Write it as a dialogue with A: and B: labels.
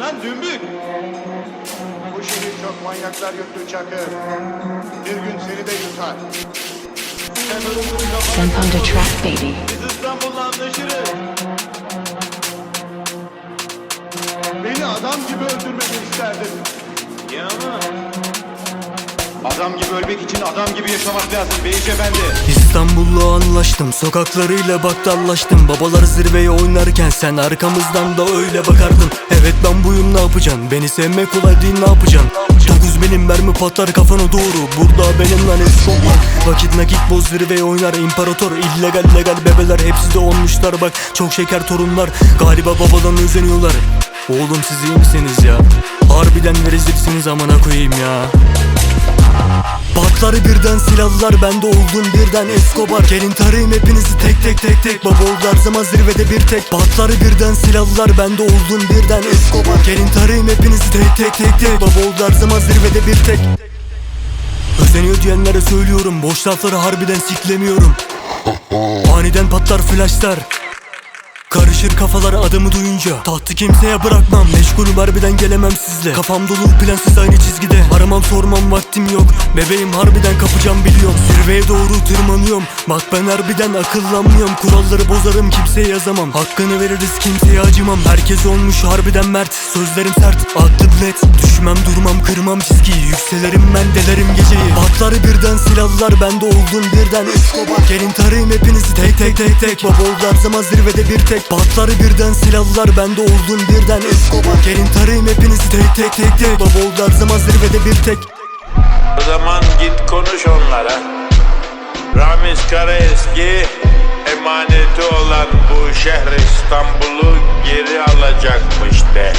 A: lan dümbük.
B: Bu şehir çok manyaklar yuttu Çakır. Bir gün seni de yutar.
A: Sen ölümünü kafana
C: Sen found a track, baby.
A: Biz İstanbul'la anlaşırız.
B: Beni adam gibi öldürmeni isterdim.
A: Ya ama
B: Adam gibi ölmek için adam gibi yaşamak lazım. Beyce bende.
D: İstanbul'la anlaştım Sokaklarıyla baktallaştım Babalar zirveye oynarken sen arkamızdan da öyle bakardın. Evet ben buyum ne yapacaksın Beni sevmek kolay değil ne yapacaksın Dokuz benim mermi patlar kafana doğru. Burada benim lan Escobar Vakit nakit boz zirveye oynar imparator. İllegal legal bebeler hepsi de olmuşlar. Bak Çok şeker torunlar galiba babadan özeniyorlar. Oğlum siz iyi misiniz ya? Harbiden rezilsiniz amına koyayım ya Patları birden silahlar bende oldum birden Escobar. Gelin tarayayım hepinizi tek tek tek tek. Baba oldu zaman zirvede bir tek. Patları birden silahlar bende oldum birden Escobar. Gelin tarayayım hepinizi tek tek tek tek. Baba oldu zaman zirvede bir tek. Özeniyor diyenlere söylüyorum Boş lafları harbiden siklemiyorum. Aniden patlar flashlar Karışır kafalar adamı duyunca. Tahtı kimseye bırakmam. Meşgulüm harbiden gelemem sizle. Kafam dolu plansız aynı çizgide. Aramam sormam vaktim yok. Bebeğim harbiden kapacağım biliyorum. Zirveye doğru tırmanıyorum. Bak ben harbiden akıllanmıyorum. Kuralları bozarım kimseye yazamam. Hakkını veririz kimseye acımam. Herkes olmuş harbiden mert. Sözlerim sert aklım net. Düşmem durmam kırmam çizgiyi. Yükselerim ben delerim geceyi. Patları birden silahlar bende. Oldum birden. Gelin tarayayım hepinizi. Tek tek tek tek. Baba oldu her zaman zirvede bir tek Patları birden silahlar bende oldum birden Escobar Gelin tarayayım hepinizi tek tek tek tek her zaman zirvede bir tek
E: O zaman git konuş onlara. Ramiz Karaeski emaneti olan bu şehir İstanbul'u geri alacakmış de.